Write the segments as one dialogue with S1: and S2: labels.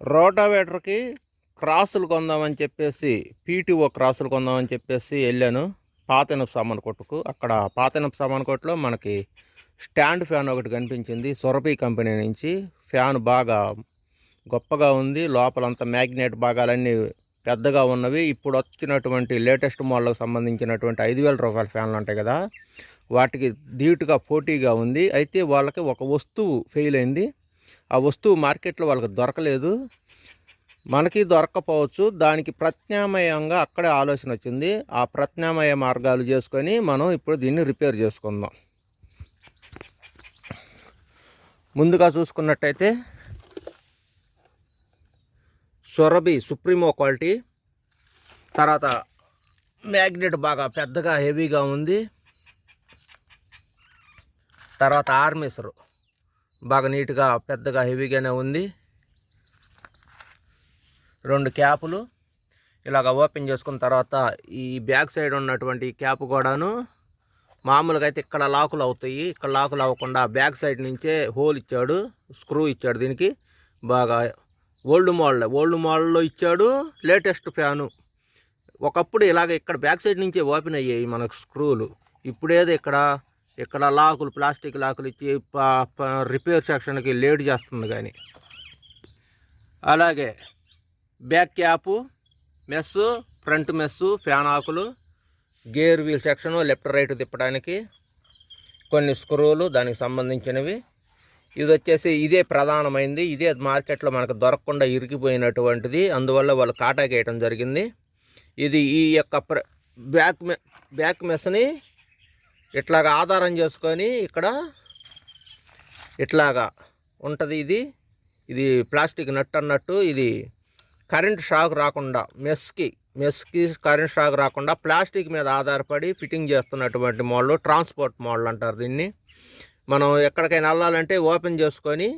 S1: రోటావేటర్కి క్రాసులు కొందామని చెప్పేసి పీటీఓ క్రాసులు కొందామని చెప్పేసి వెళ్ళాను పాతెనపు సామాన్ కొట్టుకు. అక్కడ పాతెనపు సామాన్ కొట్టులో మనకి స్టాండ్ ఫ్యాన్ ఒకటి కనిపించింది సొరపి కంపెనీ నుంచి. ఫ్యాన్ బాగా గొప్పగా ఉంది. లోపలంతా మ్యాగ్నెట్ భాగాలన్నీ పెద్దగా ఉన్నవి. ఇప్పుడు వచ్చినటువంటి లేటెస్ట్ మోడల్కి సంబంధించినటువంటి ఐదు వేల రూపాయల ఫ్యాన్లు ఉంటాయి కదా వాటికి ధీటుగా పోటీగా ఉంది. అయితే వాళ్ళకి ఒక వస్తువు ఫెయిల్ అయింది. ఆ వస్తువు మార్కెట్లో వాళ్ళకి దొరకలేదు. మనకి దొరకకపోవచ్చు. దానికి ప్రత్యామ్నాయంగా అక్కడే ఆలోచన వచ్చింది. ఆ ప్రత్యామ్నాయ మార్గాలు చేసుకొని మనం ఇప్పుడు దీన్ని రిపేర్ చేసుకుందాం. ముందుగా చూసుకున్నట్టయితే సొరబి సుప్రీమో క్వాలిటీ. తర్వాత మ్యాగ్నెట్ బాగా పెద్దగా హెవీగా ఉంది. తర్వాత ఆర్మేసరు బాగా నీట్గా పెద్దగా హెవీగానే ఉంది. రెండు క్యాపులు. ఇలాగ ఓపెన్ చేసుకున్న తర్వాత ఈ బ్యాక్ సైడ్ ఉన్నటువంటి క్యాప్ కూడాను మామూలుగా అయితే ఇక్కడ లాకులు అవుతాయి. ఇక్కడ లాకులు అవ్వకుండా బ్యాక్ సైడ్ నుంచే హోల్ ఇచ్చాడు స్క్రూ ఇచ్చాడు దీనికి. బాగా ఓల్డ్ మోడల్ ఓల్డ్ మోడల్లో ఇచ్చాడు లేటెస్ట్ ఫ్యాను. ఒకప్పుడు ఇలాగ ఇక్కడ బ్యాక్ సైడ్ నుంచే ఓపెన్ అయ్యాయి మనకు స్క్రూలు. ఇప్పుడేదో ఇక్కడ ఇక్కడ లాకులు ప్లాస్టిక్ లాకులు ఇచ్చి ప- ప- రిపేర్ సెక్షన్కి లేట్ చేస్తుంది కానీ. అలాగే back cap mesh front mesh fan ఆకులు gear wheel section left right తిప్పడానికి కొన్ని స్క్రూలు దానికి సంబంధించినవి. ఇది వచ్చేసి ఇదే ప్రధానమైంది. ఇదే మార్కెట్లో మనకు దొరకకుండా ఇరిగిపోయినటువంటిది. అందువల్ల వాళ్ళు కాటాకి వేయటం జరిగింది. ఇది ఈ యొక్క ప్ర బ్యాక్ మె బ్యాక్ మెస్ని ఇట్లాగా ఆధారం చేసుకొని ఇక్కడ ఇట్లాగా ఉంటుంది ఇది. ఇది ప్లాస్టిక్ నట్ అన్నట్టు ఇది కరెంట్ షాక్ రాకుండా మెస్కి మెస్కి కరెంట్ షాక్ రాకుండా ప్లాస్టిక్ మీద ఆధారపడి ఫిట్టింగ్ చేస్తున్నటువంటి మోడల్ ట్రాన్స్పోర్ట్ మోడల్ అంటారు దీన్ని. మనం ఎక్కడికైనా వెళ్ళాలంటే ఓపెన్ చేసుకొని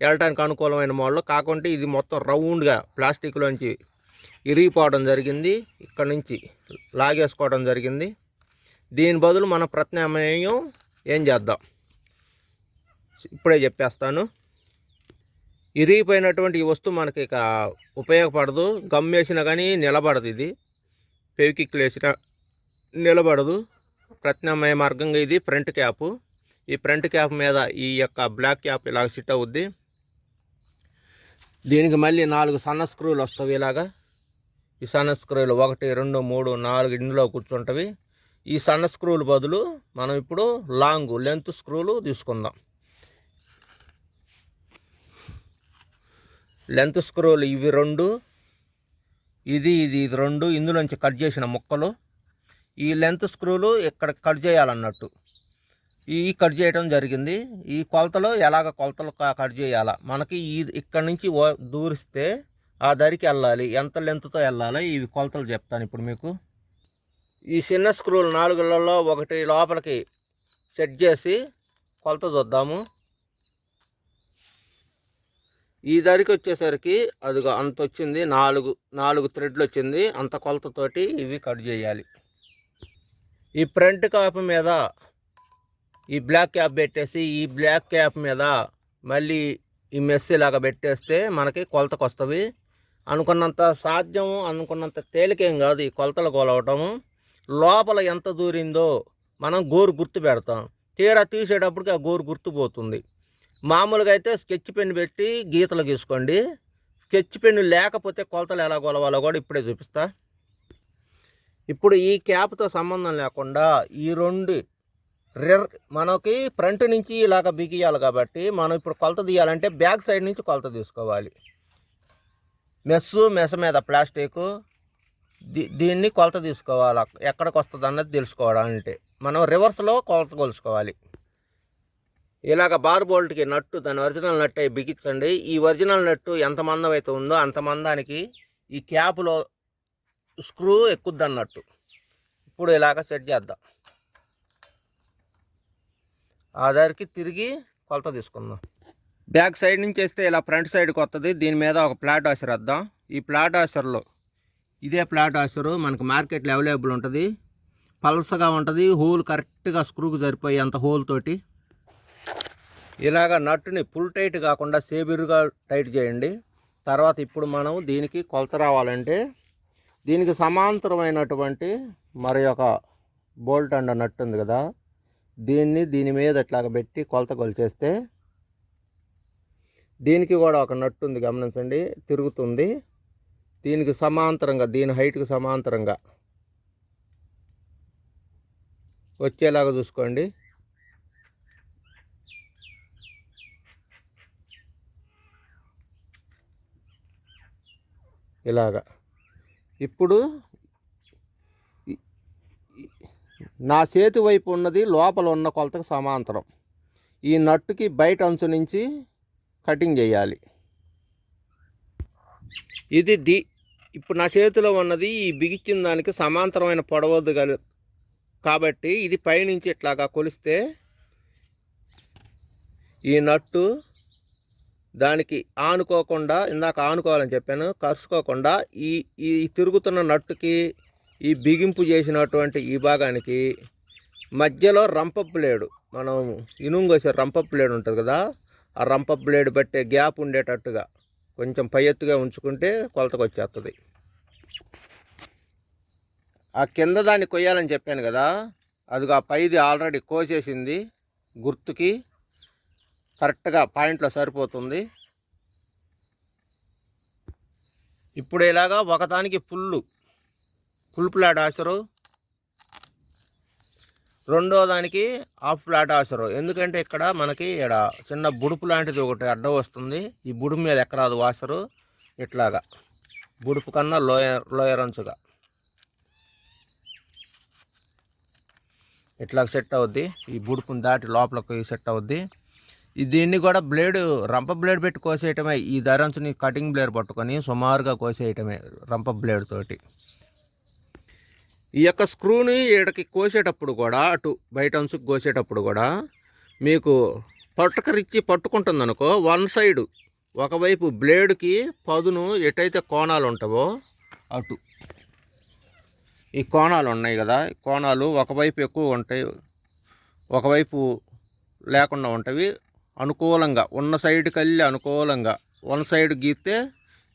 S1: వెళ్ళటానికి అనుకూలమైన మోడల్. కాకుంటే ఇది మొత్తం రౌండ్గా ప్లాస్టిక్లోంచి ఇరిగిపోవడం జరిగింది. ఇక్కడ నుంచి లాగేసుకోవడం జరిగింది. దీని బదులు మన ప్రత్యామ్నాయం ఏం చేద్దాం? ఇప్పుడే చెప్పేస్తాను. ఇరిగిపోయినటువంటి ఈ వస్తువు మనకి ఇక ఉపయోగపడదు. గమ్ వేసినా కానీ నిలబడదు ఇది. పెవికిక్లు వేసినా నిలబడదు. ప్రత్యామ్నాయ మార్గంగా ఇది ఫ్రంట్ క్యాప్. ఈ ఫ్రంట్ క్యాప్ మీద ఈ యొక్క బ్లాక్ క్యాప్ ఇలా సిట్ అవుద్ది. దీనికి మళ్ళీ నాలుగు సన్న స్క్రూలు వస్తాయి ఇలాగా. ఈ సన్న స్క్రూలు ఒకటి రెండు మూడు నాలుగు ఇందులో కూర్చుంటవి. ఈ సన్న స్క్రూలు బదులు మనం ఇప్పుడు లాంగ్ లెంత్ స్క్రూలు తీసుకుందాం. లెంత్ స్క్రూలు ఇవి రెండు ఇది ఇది ఇది రెండు ఇందులోంచి కట్ చేసిన ముక్కలు. ఈ లెంత్ స్క్రూలు ఇక్కడ కట్ చేయాలన్నట్టు. ఈ కట్ చేయడం జరిగింది. ఈ కొలతలు ఎలాగ కొలతలు కట్ చేయాలా? మనకి ఈ ఇక్కడ నుంచి దూరిస్తే ఆ దరికి వెళ్ళాలి. ఎంత లెంత్తో వెళ్ళాలి? ఇవి కొలతలు చెప్తాను ఇప్పుడు మీకు. ఈ చిన్న స్క్రూలు నాలుగులలో ఒకటి లోపలికి సెట్ చేసి కొలత చూద్దాము. ఈ దరికి వచ్చేసరికి అదిగో అంత వచ్చింది నాలుగు నాలుగు థ్రెడ్లు వచ్చింది అంత కొలతతోటి ఇవి కట్ చేయాలి. ఈ ఫ్రంట్ క్యాప్ మీద ఈ బ్లాక్ క్యాప్ పెట్టేసి ఈ బ్లాక్ క్యాప్ మీద మళ్ళీ ఈ మెస్ ఇలాగ పెట్టేస్తే మనకి కొలతకు వస్తుంది అనుకున్నంత సాధ్యం అనుకున్నంత తేలికేం కాదు ఈ కొలతలు కొలవటము లోపల ఎంత దూరిందో మనం గోరు గుర్తు పెడతాం. తీరా తీసేటప్పటికి ఆ గోరు గుర్తుపోతుంది మామూలుగా అయితే స్కెచ్ పెన్ పెట్టి గీతలు గీసుకోండి. స్కెచ్ పెన్ లేకపోతే కొలతలు ఎలా కొలవాలో కూడా ఇప్పుడే చూపిస్తా. ఇప్పుడు ఈ క్యాప్తో సంబంధం లేకుండా ఈ రెండు రెర్ మనకి ఫ్రంట్ నుంచి ఇలాగ బిగియాలి కాబట్టి మనం ఇప్పుడు కొలత తీయాలంటే బ్యాక్ సైడ్ నుంచి కొలత తీసుకోవాలి. మెస్సు మెస్ మీద ప్లాస్టిక్ దీన్ని కొలత తీసుకోవాలి. ఎక్కడికి వస్తుంది అన్నది తెలుసుకోవాలంటే మనం రివర్స్లో కొలత కొలుసుకోవాలి. ఇలాగ బార్ బోల్ట్కి నట్టు దాని ఒరిజినల్ నట్టు అవి బిగించండి. ఈ ఒరిజినల్ నట్టు ఎంత మందం అయితే ఉందో అంత మందానికి ఈ క్యాప్లో స్క్రూ ఎక్కుద్ది అన్నట్టు. ఇప్పుడు ఇలాగ సెట్ చేద్దాం. ఆధారికి తిరిగి కొలత తీసుకుందాం. బ్యాక్ సైడ్ నుంచి వేస్తే ఇలా ఫ్రంట్ సైడ్కి వస్తుంది దీని మీద ఒక ప్లాట్ ఆసర్ వేద్దాం. ఈ ప్లాట్ ఆసర్లో ఇదే ప్లాట్ వేస్తారు మనకు మార్కెట్లో అవైలబుల్ ఉంటుంది. పలసగా ఉంటుంది. హోల్ కరెక్ట్గా స్క్రూకి సరిపోయే అంత హోల్ తోటి. ఇలాగ నట్టుని ఫుల్ టైట్ కాకుండా సేబిరుగా టైట్ చేయండి. తర్వాత ఇప్పుడు మనం దీనికి కొలత రావాలంటే దీనికి సమాంతరమైనటువంటి మరి ఒక బోల్ట్ అండ్ నట్టు ఉంది కదా. దీన్ని దీని మీద ఇట్లాగ పెట్టి కొలత కొలిచేస్తే దీనికి కూడా ఒక నట్టు ఉంది. గమనించండి. తిరుగుతుంది. దీనికి సమాంతరంగా దీని హైట్కి సమాంతరంగా. వచ్చేలాగా చూసుకోండి. ఇలాగా. ఇప్పుడు నా చేతి వైపు ఉన్నది లోపల ఉన్న కొలతకు సమాంతరం. ఈ నట్టుకి బయట అంచు నుంచి కటింగ్ చేయాలి. ఇది ది ఇప్పుడు నా చేతిలో ఉన్నది ఈ బిగించిన దానికి సమాంతరమైన పొడవద్దు కాబట్టి ఇది పైనుంచి ఇట్లాగా కొలిస్తే ఈ నట్టు దానికి ఆనుకోకుండా ఇందాక ఆనుకోవాలని చెప్పాను కరుచుకోకుండా ఈ ఈ తిరుగుతున్న నట్టుకి ఈ బిగింపు చేసినటువంటి ఈ భాగానికి మధ్యలో రంప బ్లేడు మనం ఇనుము కోసే రంప బ్లేడ్ ఉంటుంది కదా ఆ రంప బ్లేడ్ బట్టే గ్యాప్ ఉండేటట్టుగా కొంచెం పై ఎత్తుగా ఉంచుకుంటే కొలతకు వచ్చేస్తుంది ఆ కింద దాన్ని కొయ్యాలని చెప్పాను కదా అదిగో ఆ పైది ఆల్రెడీ కోసేసింది గుర్తుకి కరెక్ట్గా పాయింట్లో సరిపోతుంది. ఇప్పుడు ఇలాగా ఒకదానికి పుల్లు ఫుల్ ప్లాట్ రెండో దానికి హాఫ్ ప్లాట్ ఆసరు ఎందుకంటే ఇక్కడ మనకి ఇక్కడ చిన్న బుడుపు లాంటిది ఒకటి అడ్డం వస్తుంది. ఈ బుడుపు మీద ఎక్కరాదు వాసరు. ఇట్లాగా. బుడుపు కన్నా లోయర్ లోయర్ అంచుగా. ఇట్లా సెట్ అవుద్ది. ఈ బుడుపుని దాటి లోపలకి సెట్ అవుద్ది. దీన్ని కూడా బ్లేడ్ రంప బ్లేడ్ పెట్టి కోసేయటమే. ఈ దరంచుని కటింగ్ బ్లేడ్ పట్టుకొని సుమారుగా కోసేయటమే రంప బ్లేడ్ తోటి. ఈ యొక్క స్క్రూని ఈడకి కోసేటప్పుడు కూడా అటు బయట అంచుకు కోసేటప్పుడు కూడా మీకు పట్టుకరిచ్చి పట్టుకుంటుంది అనుకో వన్ సైడ్ ఒకవైపు బ్లేడ్కి పదును ఎటైతే కోణాలు ఉంటావో అటు. ఈ కోణాలు ఉన్నాయి కదా కోణాలు ఒకవైపు ఎక్కువ ఉంటాయి ఒకవైపు లేకుండా ఉంటవి. అనుకూలంగా ఉన్న సైడ్ కళ్ళి అనుకూలంగా వన్ సైడ్ గీస్తే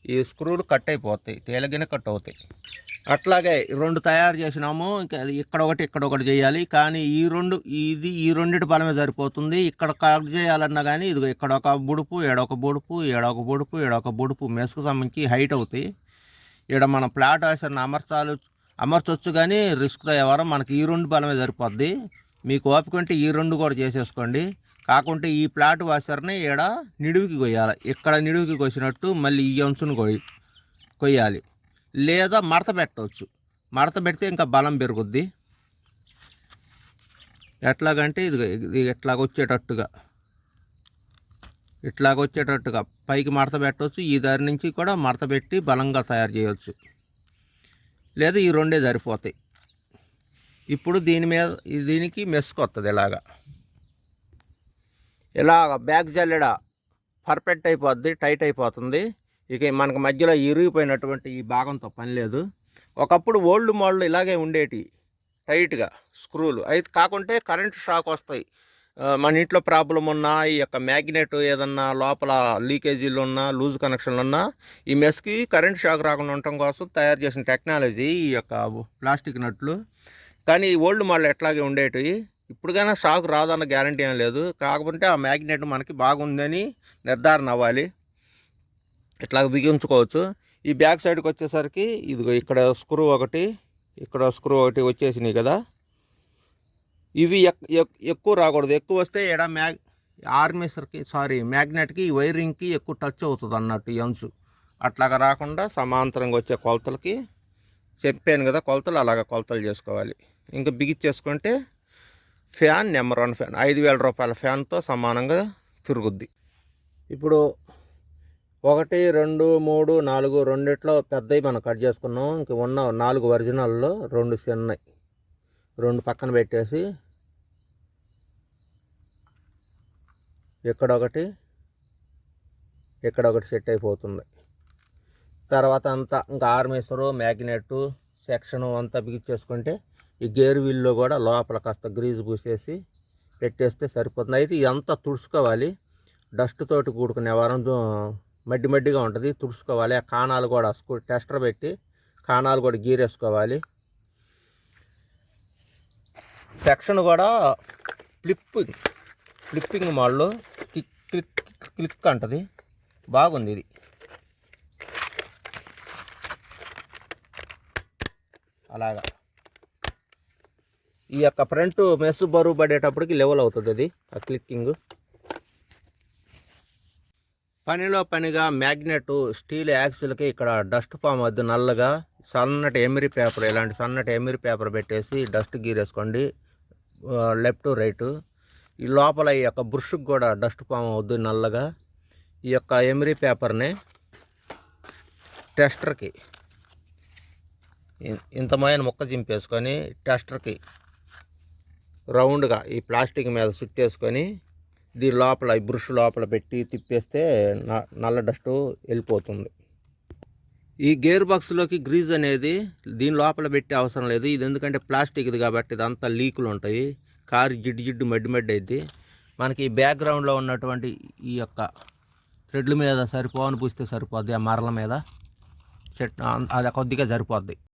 S1: ఈ స్క్రూలు కట్ అయిపోతాయి తేలిగిన కట్ అవుతాయి. అట్లాగే రెండు తయారు చేసినాము. ఇంకా అది ఇక్కడ ఒకటి ఇక్కడ ఒకటి చేయాలి. కానీ ఈ రెండు ఇది ఈ రెండిటి బలమే సరిపోతుంది. ఇక్కడ కట్ చేయాలన్నా కానీ ఇదిగో ఇక్కడ ఒక బుడుపు ఏడొక బుడుపు ఏడొక బుడుపు ఏడొక బుడుపు. మెస్కు సంబంధించి హైట్ అవుతాయి. ఇక్కడ మన ప్లాట్ వేసిన అమర్చాలు అమర్చొచ్చు కానీ రిస్క్ ఎవరం? మనకి ఈ రెండు బలమే సరిపోద్ది. మీకు ఓపిక ఉంటే ఈ రెండు కూడా చేసేసుకోండి. కాకుంటే ఈ ప్లాట్ వాసర్ని ఈడ నిడివికి కొయ్యాలి. ఇక్కడ నిడివికి కొసినట్టు మళ్ళీ ఈ అంచును కొయ్యి కొయ్యాలి. లేదా మడత పెట్టవచ్చు. మడత పెడితే ఇంకా బలం పెరుగుద్ది. ఎట్లాగంటే ఇది ఇది ఇట్లాగొచ్చేటట్టుగా ఇట్లాగ వచ్చేటట్టుగా. పైకి మడత పెట్టవచ్చు. ఈ దారి నుంచి కూడా మడత పెట్టి బలంగా తయారు చేయవచ్చు. లేదా ఈ రెండే సరిపోతాయి. ఇప్పుడు దీని మీద దీనికి మెస్కు వస్తుంది ఇలాగా. ఇలాగ బ్యాగ్ జల్లెడ పర్ఫెక్ట్ అయిపోద్ది టైట్ అయిపోతుంది. ఇక మనకు మధ్యలో ఇరిగిపోయినటువంటి ఈ భాగంతో పని లేదు. ఒకప్పుడు ఓల్డ్ మోడల్ ఇలాగే ఉండేటి టైట్గా స్క్రూలు. అయితే కాకుంటే కరెంట్ షాక్ వస్తాయి. మన ఇంట్లో ప్రాబ్లం ఉన్నా ఈ యొక్క మ్యాగ్నెట్ ఏదన్నా లోపల లీకేజీలు ఉన్నా లూజ్ కనెక్షన్లు ఉన్నా ఈ మెస్కి కరెంట్ షాక్ రాకుండా ఉండటం కోసం తయారు చేసిన టెక్నాలజీ ఈ యొక్క ప్లాస్టిక్ నట్లు. కానీ ఈ ఓల్డ్ మోడల్ ఎట్లాగే ఉండేటివి ఇప్పుడుకైనా షాక్ రాదన్న గ్యారంటీ ఏం లేదు. కాకపోతే ఆ మ్యాగ్నెట్ మనకి బాగుందని నిర్ధారణ అవ్వాలి. ఇట్లా బిగించుకోవచ్చు. ఈ బ్యాక్ సైడ్కి వచ్చేసరికి ఇదిగో ఇక్కడ స్క్రూ ఒకటి ఇక్కడ స్క్రూ ఒకటి వచ్చేసినాయి కదా. ఇవి ఎక్- ఎక్- ఎక్కువ రాకూడదు. ఎక్కువ వస్తే ఎడ మ్యాగ్ ఆర్మేసర్కి సారీ మ్యాగ్నెట్కి వైరింగ్కి ఎక్కువ టచ్ అవుతుంది అన్నట్టు ఎంచు అట్లాగా రాకుండా సమాంతరంగా వచ్చే కొలతలకి చెప్పాను కదా కొలతలు అలాగ కొలతలు చేసుకోవాలి. ఇంకా బిగిచ్చేసుకుంటే ఫ్యాన్ నెంబర్ వన్ ఫ్యాన్ ఐదు వేల రూపాయల ఫ్యాన్తో సమానంగా తిరుగుద్ది. ఇప్పుడు ఒకటి రెండు మూడు నాలుగు రెండిట్లో పెద్దవి మనం కట్ చేసుకున్నాం. ఇంక ఉన్న నాలుగు ఒరిజినల్లో రెండు చిన్నవి రెండు పక్కన పెట్టేసి ఇక్కడ ఒకటి ఇక్కడ ఒకటి సెట్ అయిపోతుంది. తర్వాత అంతా ఇంకా ఆర్మేసరు మ్యాగ్నెట్ సెక్షను అంతా బిగించేసుకుంటే ఈ గేర్ వీల్లో కూడా లోపల కాస్త గ్రీజ్ పూసేసి పెట్టేస్తే సరిపోతుంది. అయితే ఇదంతా తుడుచుకోవాలి డస్ట్ తోటి కూడుకునే వారం మడ్డి మడ్డిగా ఉంటుంది తుడుచుకోవాలి. ఆ కాణాలు కూడా టెస్టర్ పెట్టి కాణాలు కూడా గీరేసుకోవాలి. సెక్షన్ కూడా flipping flipping model click click click అంటది. బాగుంది ఇది. అలాగా. ఈ యొక్క ఫ్రంట్ మెస్ బరువు పడేటప్పటికి లెవెల్ అవుతుంది అది ఆ క్లిక్కింగ్. పనిలో పనిగా మ్యాగ్నెట్ స్టీల్ యాక్సిల్కి ఇక్కడ డస్ట్ ఫామ్ వద్దు. నల్లగా సన్నటి ఎమిరి పేపర్ ఇలాంటి సన్నటి ఎమిరి పేపర్ పెట్టేసి డస్ట్ గీరేసుకోండి. Left right. ఈ లోపల ఈ యొక్క బ్రష్కి కూడా డస్ట్ ఫామ్ అవుద్ది నల్లగా. ఈ యొక్క ఎమిరి పేపర్ని టెస్టర్కి ఇంతమైన ముక్క చింపేసుకొని టెస్టర్కి రౌండ్గా ఈ ప్లాస్టిక్ మీద చుట్టేసుకొని దీని లోపల ఈ బ్రష్ లోపల పెట్టి తిప్పేస్తే న- నల్ల డస్ట్ వెళ్ళిపోతుంది. ఈ గేర్ బాక్స్లోకి గ్రీజ్ అనేది దీని లోపల పెట్టే అవసరం లేదు. ఇది ఎందుకంటే ప్లాస్టిక్ది కాబట్టి ఇదంతా లీకులు ఉంటాయి. కారు జిడ్డు జిడ్డు మడ్డి మడ్డి అయింది మనకి బ్యాక్గ్రౌండ్లో ఉన్నటువంటి ఈ యొక్క థ్రెడ్ల మీద సరిపోని పూస్తే సరిపోద్ది ఆ మరల మీద. చెట్ అది కొద్దిగా సరిపోద్ది.